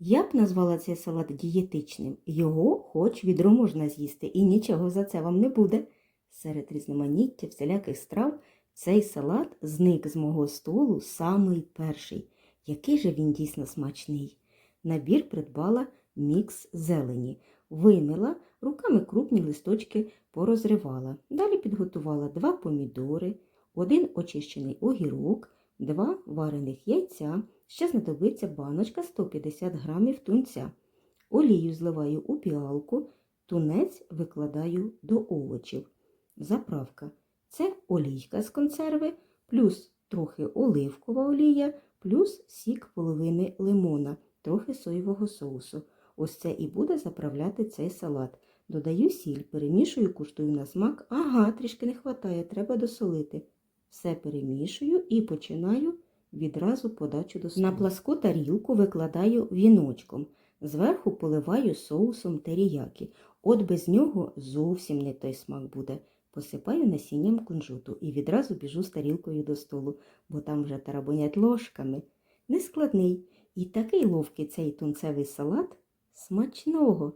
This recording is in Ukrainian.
Я б назвала цей салат дієтичним. Його хоч відро можна з'їсти, і нічого за це вам не буде. Серед різноманіття всіляких страв цей салат зник з мого столу самий перший. Який же він дійсно смачний. Набір придбала мікс зелені, вимила, руками крупні листочки порозривала. Далі підготувала два помідори, один очищений огірок, два варених яйця, ще знадобиться баночка 150 грамів тунця. Олію зливаю у піалку, тунець викладаю до овочів. Заправка це олійка з консерви, плюс трохи оливкова олія, плюс сік половини лимона, трохи соєвого соусу. Ось це і буде заправляти цей салат. Додаю сіль, перемішую, куштую на смак. Ага, трішки не вистачає, треба досолити. Все перемішую і починаю відразу подачу до столу. На пласку тарілку викладаю віночком. Зверху поливаю соусом теріякі. От без нього зовсім не той смак буде. Посипаю насінням кунжуту і відразу біжу з тарілкою до столу, бо там вже тарабонять ложками. Нескладний і такий ловкий цей тунцевий салат смачного.